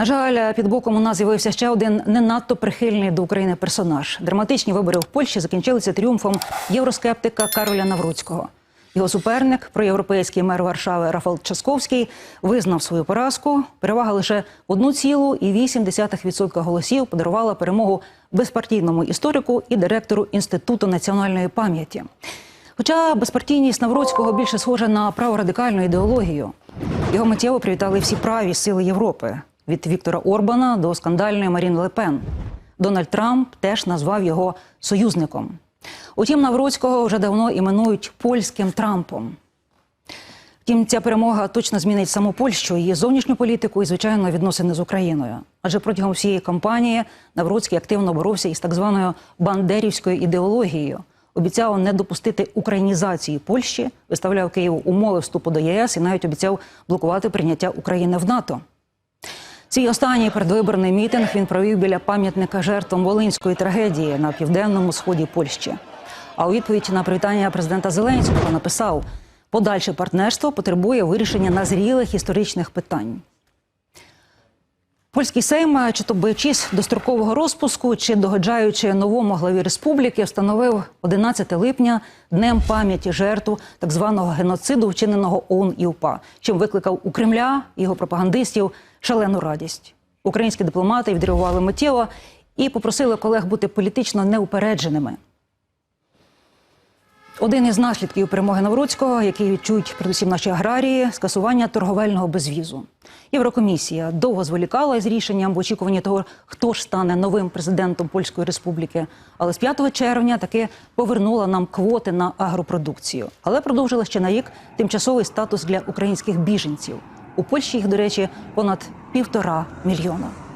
На жаль, під боком у нас з'явився ще один не надто прихильний до України персонаж. Драматичні вибори в Польщі закінчилися тріумфом євроскептика Кароля Навруцького. Його суперник, проєвропейський мер Варшави Рафал Часковський, визнав свою поразку. Перевага лише 1,8% голосів подарувала перемогу безпартійному історику і директору Інституту національної пам'яті. Хоча безпартійність Навроцького більше схожа на праворадикальну ідеологію. Його миттєво привітали всі праві сили Європи від Віктора Орбана до скандальної Маріни Лепен. Дональд Трамп теж назвав його союзником. Утім, Навроцького вже давно іменують польським Трампом. Втім, ця перемога точно змінить саму Польщу, її зовнішню політику і, звичайно, відносини з Україною. Адже протягом всієї кампанії Навроцький активно боровся із так званою бандерівською ідеологією. Обіцяв не допустити українізації Польщі, виставляв Києву умови вступу до ЄС і навіть обіцяв блокувати прийняття України в НАТО. Свій останній передвиборний мітинг він провів біля пам'ятника жертвам Волинської трагедії на південному сході Польщі. А у відповідь на привітання президента Зеленського написав: подальше партнерство потребує вирішення назрілих історичних питань. Польський Сейм, чи то боячись дострокового розпуску, чи догоджаючи новому главі республіки, встановив 11 липня днем пам'яті жертв так званого геноциду, вчиненого ОУН і УПА, чим викликав у Кремля його пропагандистів шалену радість. Українські дипломати відреагували миттєво і попросили колег бути політично неупередженими. Один із наслідків перемоги Навроцького, який відчують передусім наші аграрії, скасування торговельного безвізу. Єврокомісія довго зволікала із рішенням в очікуванні того, хто ж стане новим президентом Польської республіки. Але з 5 червня таки повернула нам квоти на агропродукцію. Але продовжила ще на рік тимчасовий статус для українських біженців. У Польщі їх, до речі, понад півтора мільйона.